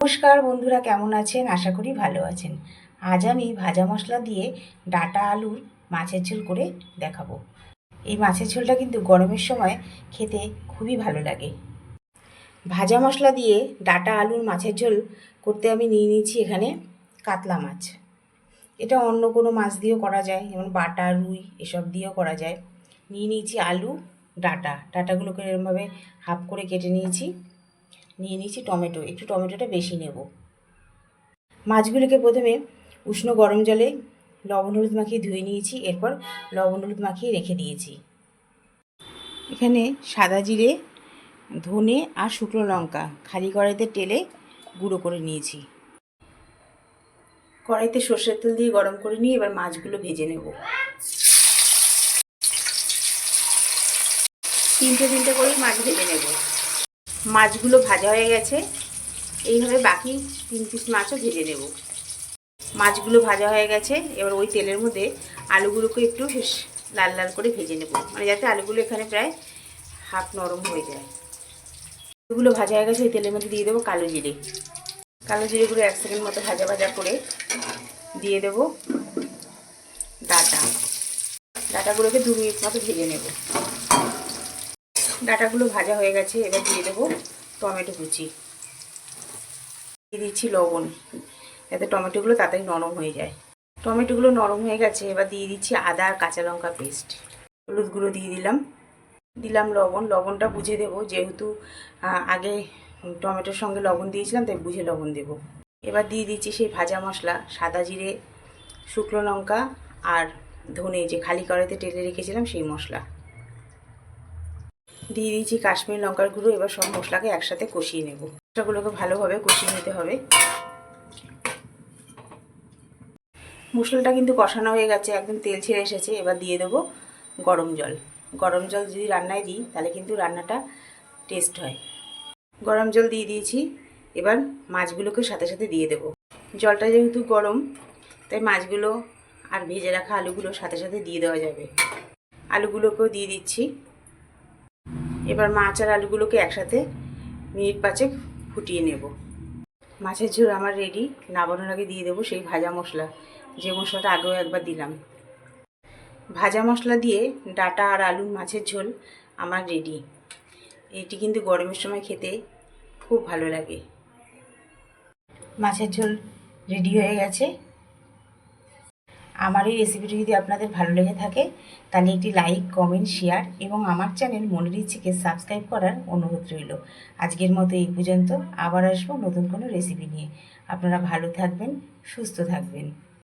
নমস্কার বন্ধুরা, কেমন আছেন? আশা করি ভালো আছেন। আজ আমি ভাজা মশলা দিয়ে ডাটা আলুর মাছের ঝোল করে দেখাবো। এই মাছের ঝোলটা কিন্তু গরমের সময় খেতে খুবই ভালো লাগে। ভাজা মশলা দিয়ে ডাটা আলুর মাছের ঝোল করতে আমি নিয়ে নিয়েছি এখানে কাতলা মাছ। এটা অন্য কোনো মাছ দিয়েও করা যায়, যেমন বাটা, রুই, এসব দিয়েও করা যায়। নিয়ে নিয়েছি আলু, ডাটা। ডাটাগুলোকে এরমভাবে হাফ করে কেটে নিয়েছি। নিয়ে নিয়েছি টমেটো, একটু টমেটোটা বেশি নেব। মাছগুলোকে প্রথমে উষ্ণ গরম জলে লবণ হলুদ মাখিয়ে ধুয়ে নিয়েছি, এরপর লবণ হলুদ মাখিয়ে রেখে দিয়েছি। এখানে সাদা জিরে, ধনে আর শুকনো লঙ্কা খালি কড়াইতে টেলে গুঁড়ো করে নিয়েছি। কড়াইতে সর্ষের তেল দিয়ে গরম করে নিয়ে এবার মাছগুলো ভেজে নেব। তিনটে তিনটে করেই মাছ ভেজে নেব। মাছগুলো ভাজা হয়ে গেছে। এইভাবে বাকি তিন পিস মাছও ভেজে নেব। মাছগুলো ভাজা হয়ে গেছে, এবার ওই তেলের মধ্যে আলুগুলোকে একটু লাল লাল করে ভেজে নেব মানে যাতে আলুগুলো এখানে প্রায় হাফ নরম হয়ে যায়। আলুগুলো ভাজা হয়ে গেছে, ওই তেলের মধ্যে দিয়ে দেবো কালো জিরে। কালো জিরেগুলো এক সেকেন্ড মতো ভাজা ভাজা করে দিয়ে দেবো। ডাটা। ডাটাগুলোকে দু মিনিট মতো ভেজে নেব। ডাটাগুলো ভাজা হয়ে গেছে, এবার দিয়ে দেবো টমেটো কুচি। দিয়ে দিচ্ছি লবণ, যাতে টমেটোগুলো তাড়াতাড়ি নরম হয়ে যায়। টমেটোগুলো নরম হয়ে গেছে, এবার দিয়ে দিচ্ছি আদা আর কাঁচা লঙ্কা পেস্ট। হলুদ গুঁড়ো দিয়ে দিলাম। দিলাম লবণ, লবণটা বুঝে দেবো, যেহেতু আগে টমেটোর সঙ্গে লবণ দিয়েছিলাম, তাই বুঝে লবণ দেবো। এবার দিয়ে দিচ্ছি সেই ভাজা মশলা, সাদা জিরে, শুকনো লঙ্কা আর ধনে, যে খালি কড়াইতে টেলে রেখেছিলাম সেই মশলা। দিয়ে দিয়েছি কাশ্মীর লঙ্কার গুঁড়ো, এবার সব মশলাকে একসাথে কষিয়ে নেব। মশলাগুলোকে ভালোভাবে কষিয়ে নিতে হবে। মশলাটা কিন্তু কষানো হয়ে গেছে, একদম তেল ছেড়ে এসেছে। এবার দিয়ে দেবো গরম জল। গরম জল যদি রান্নায় দিই, তাহলে কিন্তু রান্নাটা টেস্ট হয়। গরম জল দিয়ে দিয়েছি। এবার মাছগুলোকে সাথে সাথে দিয়ে দেবো। জলটা যেহেতু গরম, তাই মাছগুলো আর ভেজে রাখা আলুগুলো সাথে সাথে দিয়ে দেওয়া যাবে। আলুগুলোকেও দিয়ে দিচ্ছি। এবার মাছ আর আলুগুলোকে একসাথে মিনিট পাঁচেক ফুটিয়ে নেব। মাছের ঝোল আমার রেডি নামানোর আগে দিয়ে দেবো সেই ভাজা মশলা। যে মশলাটা আগেও একবার দিলাম। ভাজা মশলা দিয়ে ডাটা আর আলু মাছের ঝোল আমার রেডি এটি কিন্তু গরমের সময় খেতে খুব ভালো লাগে। মাছের ঝোল রেডি হয়ে গেছে। আমার এই রেসিপিটি যদি আপনাদের ভালো লেগে থাকে, তাহলে একটি লাইক কমেন্ট শেয়ার এবং আমার চ্যানেল মনের ইচ্ছেকে সাবস্ক্রাইব করার অনুরোধ রইল। আজকের মতো এই পর্যন্ত, আবার আসব নতুন কোনো রেসিপি নিয়ে। আপনারা ভালো থাকবেন, সুস্থ থাকবেন।